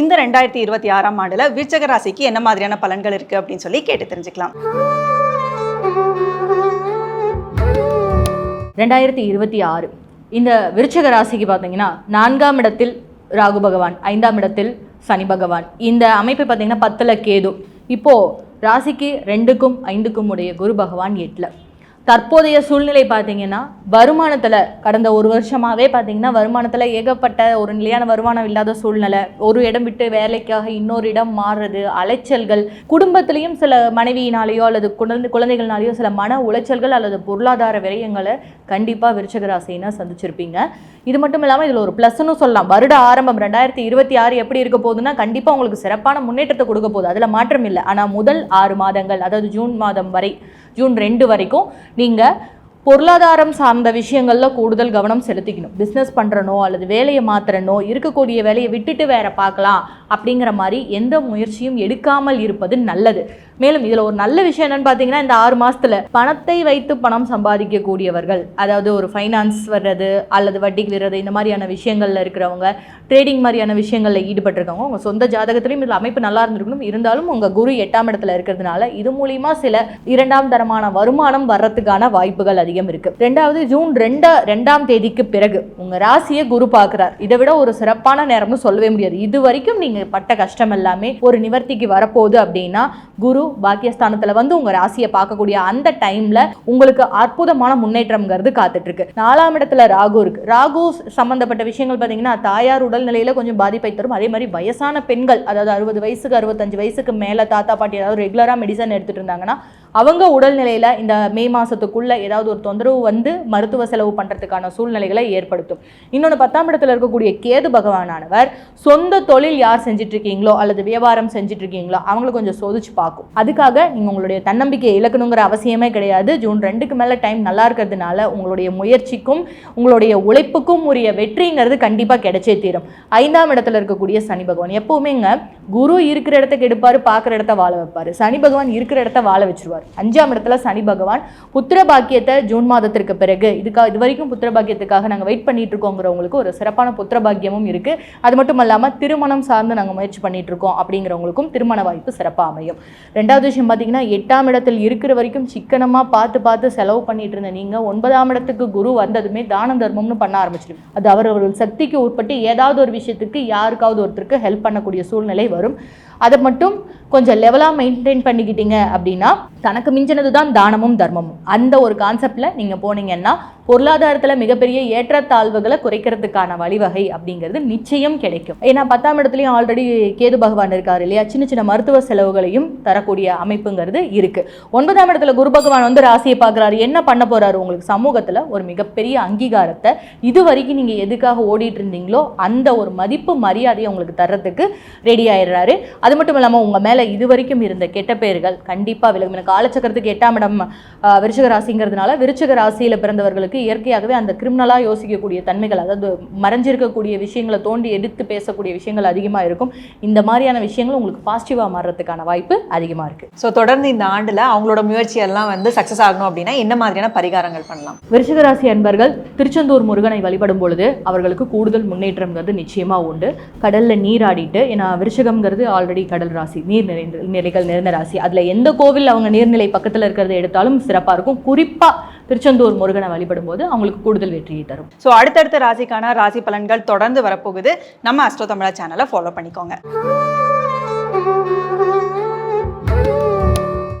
இந்த ரெண்டாயிரத்தி இருபத்தி ஆறாம் ஆண்டுல விருச்சக ராசிக்கு என்ன மாதிரியான பலன்கள் இருக்கு அப்படின்னு சொல்லி கேட்டு தெரிஞ்சுக்கலாம். ரெண்டாயிரத்தி இருபத்தி ஆறு. இந்த விருச்சக ராசிக்கு பார்த்தீங்கன்னா நான்காம் இடத்தில் ராகு பகவான் ஐந்தாம் இடத்தில் சனி பகவான். இந்த அமைப்பு பார்த்தீங்கன்னா பத்தில் கேது. இப்போது ராசிக்கு ரெண்டுக்கும் ஐந்துக்கும் உடைய குரு பகவான் எட்டில். தற்போதைய சூழ்நிலை பார்த்தீங்கன்னா வருமானத்தில் கடந்த ஒரு வருஷமாகவே பார்த்தீங்கன்னா வருமானத்தில் ஏகப்பட்ட ஒரு நிலையான வருமானம் இல்லாத சூழ்நிலை. ஒரு இடம் விட்டு வேலைக்காக இன்னொரு இடம் மாறுறது அலைச்சல்கள். குடும்பத்திலையும் சில மனைவியினாலேயோ அல்லது குழந்தை குழந்தைகள்னாலேயோ சில மன உளைச்சல்கள் அல்லது பொருளாதார விரயங்களை கண்டிப்பாக விருச்சகராசினா சந்திச்சிருப்பீங்க. இது மட்டும் இல்லாமல் இதில் ஒரு ப்ளஸ்ன்னு சொல்லலாம். வருட ஆரம்பம் ரெண்டாயிரத்தி இருபத்தி ஆறு எப்படி இருக்க போகுதுன்னா கண்டிப்பாக உங்களுக்கு சிறப்பான முன்னேற்றத்தை கொடுக்க போகுது. அதில் மாற்றம் இல்லை. ஆனால் முதல் ஆறு மாதங்கள் அதாவது ஜூன் மாதம் வரை ஜூன் ரெண்டு வரைக்கும் நீங்கள் பொருளாதாரம் சார்ந்த விஷயங்களில் கூடுதல் கவனம் செலுத்திக்கணும். பிஸ்னஸ் பண்ணுறனோ அல்லது வேலையை மாற்றுறனோ இருக்கக்கூடிய வேலையை விட்டுட்டு வேற பார்க்கலாம் அப்படிங்கிற மாதிரி எந்த முயற்சியும் எடுக்காமல் இருப்பது நல்லது. மேலும் இதில் ஒரு நல்ல விஷயம் என்னன்னு பார்த்தீங்கன்னா இந்த ஆறு மாதத்தில் பணத்தை வைத்து பணம் சம்பாதிக்கக்கூடியவர்கள் அதாவது ஒரு ஃபைனான்ஸ் வர்றது அல்லது வட்டிக்கு விடுறது இந்த மாதிரியான விஷயங்களில் இருக்கிறவங்க ட்ரேடிங் மாதிரியான விஷயங்களில் ஈடுபட்டிருக்கவங்க உங்கள் சொந்த ஜாதகத்திலையும் இதில் அமைப்பு நல்லா இருந்திருக்கணும். இருந்தாலும் உங்கள் குரு எட்டாம் இடத்துல இருக்கிறதுனால இது மூலியமா சில இரண்டாம் தரமான வருமானம் வர்றதுக்கான வாய்ப்புகள் அதிகம். இருக்கு. ரெண்டாவது ஜூன் ரெண்டா ரெண்டாம் தேதிக்கு பிறகு உங்க ராசியை குரு பார்க்குறார். இதை விட ஒரு சிறப்பான நேரம்னு சொல்லவே முடியாது. இது வரைக்கும் நீங்க பட்ட கஷ்டம் எல்லாமே ஒரு நிவர்த்திக்கு வரப்போகுது அப்படின்னா குரு பாக்கியஸ்தானத்துல வந்து உங்க ராசியை பார்க்கக்கூடிய அந்த டைம்ல உங்களுக்கு அற்புதமான முன்னேற்றம்ங்கிறது காத்துட்டு இருக்கு நாலாம் இடத்துல ராகு இருக்கு. ராகு சம்பந்தப்பட்ட விஷயங்கள் பார்த்தீங்கன்னா தாயார் உடல்நிலையில கொஞ்சம் பாதிப்பை தரும். அதே மாதிரி வயசான பெண்கள் அதாவது அறுபது வயசுக்கு அறுபத்தஞ்சு வயசுக்கு மேல தாத்தா பாட்டி ஏதாவது ரெகுலரா மெடிசன் எடுத்துட்டு இருந்தாங்கன்னா அவங்க உடல்நிலையில் இந்த மே மாதத்துக்குள்ளே ஏதாவது ஒரு தொந்தரவு வந்து மருத்துவ செலவு பண்ணுறதுக்கான சூழ்நிலைகளை ஏற்படுத்தும். இன்னொன்று பத்தாம் இடத்துல இருக்கக்கூடிய கேது பகவானானவர் சொந்த தொழில் யார் செஞ்சிட்ருக்கீங்களோ அல்லது வியாபாரம் செஞ்சிட்ருக்கீங்களோ அவங்கள கொஞ்சம் சோதிச்சு பார்க்கும். அதுக்காக நீங்கள் உங்களுடைய தன்னம்பிக்கையை இழக்கணுங்கிற அவசியமே கிடையாது. ஜூன் ரெண்டுக்கு மேலே டைம் நல்லா இருக்கிறதுனால உங்களுடைய முயற்சிக்கும் உங்களுடைய உழைப்புக்கும் உரிய வெற்றிங்கிறது கண்டிப்பாக கிடைச்சே தீரும். ஐந்தாம் இடத்துல இருக்கக்கூடிய சனி பகவான். எப்போவுமேங்க குரு இருக்கிற இடத்த கெடுப்பார் பார்க்குற இடத்த வாழ வைப்பார். சனி பகவான் இருக்கிற இடத்த வாழ வச்சிருவார். அஞ்சாம் இடத்துல சனி பகவான் புத்திர பாக்கியத்தை ஜூன் மாதத்திற்கு பிறகு இதுக்காக இது வரைக்கும் புத்திர பாக்கியத்துக்காக நாங்கள் வெயிட் பண்ணிட்டு இருக்கோங்கிறவங்களுக்கு ஒரு சிறப்பான புத்திர பாக்கியமும் இருக்குது அது மட்டும் இல்லாமல் திருமணம் சார்ந்து நாங்கள் முயற்சி பண்ணிட்டு இருக்கோம் அப்படிங்கிறவங்களுக்கும் திருமண வாய்ப்பு சிறப்பாக அமையும். ரெண்டாவது விஷயம் பார்த்தீங்கன்னா எட்டாம் இடத்தில் இருக்கிற வரைக்கும் சிக்கனமாக பார்த்து பார்த்து செலவு பண்ணிட்டு இருந்த நீங்கள் ஒன்பதாம் இடத்துக்கு குரு வந்ததுமே தான தர்மம்னு பண்ண ஆரம்பிச்சிடும் அது அவரவர்கள் சக்திக்கு உட்பட்டு ஏதாவது ஒரு விஷயத்துக்கு யாருக்காவது ஒருத்தருக்கு ஹெல்ப் பண்ணக்கூடிய சூழ்நிலை வரும். அதை மட்டும் கொஞ்சம் லெவலாக மெயின்டைன் பண்ணிக்கிட்டீங்க அப்படின்னா தனக்கு மிஞ்சினது தான் தானமும் தர்மமும். அந்த ஒரு கான்செப்டில் நீங்கள் போனீங்கன்னா பொருளாதாரத்தில் மிகப்பெரிய ஏற்றத்தாழ்வுகளை குறைக்கிறதுக்கான வழிவகை அப்படிங்கிறது நிச்சயம் கிடைக்கும். ஏன்னா பத்தாம் இடத்துலையும் ஆல்ரெடி கேது பகவான் இருக்கார் இல்லையா? சின்ன சின்ன மருத்துவ செலவுகளையும் தரக்கூடிய அமைப்புங்கிறது இருக்கு. ஒன்பதாம் இடத்துல குரு பகவான் வந்து ராசியை பார்க்குறாரு. என்ன பண்ண போறாரு? உங்களுக்கு சமூகத்தில் ஒரு மிகப்பெரிய அங்கீகாரத்தை இது வரைக்கும் நீங்கள் எதுக்காக ஓடிட்டு இருந்தீங்களோ அந்த ஒரு மதிப்பு மரியாதையை உங்களுக்கு தர்றதுக்கு ரெடி ஆயிடுறாரு. அது மட்டும் இல்லாமல் உங்கள் மேலே இது வரைக்கும் இருந்த கெட்ட பெயர்கள் கண்டிப்பாக விலகும். எனக்கு காலச்சக்கரத்துக்கு எட்டாம் இடம் விருச்சக ராசிங்கிறதுனால விருச்சக ராசியில் பிறந்தவர்களுக்கு இயற்கையாகவே அந்த கிரிமினலாக யோசிக்கக்கூடிய தன்மைகள் அதாவது மறைஞ்சிருக்கக்கூடிய விஷயங்களை தோண்டி எடுத்து பேசக்கூடிய விஷயங்கள் அதிகமாக இருக்கும். இந்த மாதிரியான விஷயங்கள் உங்களுக்கு பாசிட்டிவாக மாறுறதுக்கான வாய்ப்பு அதிகமாக இருக்குது ஸோ தொடர்ந்து இந்த ஆண்டுல அவங்களோட முயற்சி எல்லாம் வந்து சக்ஸஸ் ஆகணும் அப்படின்னா என்ன மாதிரியான பரிகாரங்கள் பண்ணலாம்? விருச்சிக ராசி அன்பர்கள் திருச்செந்தூர் முருகனை வழிபடும் பொழுது அவர்களுக்கு கூடுதல் முன்னேற்றம்ங்கிறது நிச்சயமா உண்டு. கடல்ல நீராடிட்டு ஏன்னா விருச்சிகம்ங்கிறது ஆல்ரெடி கடல் ராசி நீர் நிறைந்த நிலைகள் நிறைந்த ராசி. அதுல எந்த கோவில் அவங்க நீர்நிலை பக்கத்துல இருக்கிறத எடுத்தாலும் சிறப்பா இருக்கும். குறிப்பா திருச்செந்தூர் முருகனை வழிபடும் போது அவங்களுக்கு கூடுதல் வெற்றியை தரும். ஸோ அடுத்தடுத்த ராசிக்கான ராசி பலன்கள் தொடர்ந்து வரப்போகுது. நம்ம அஸ்ட்ரோ தமிழா சேனலை ஃபாலோ பண்ணிக்கோங்க.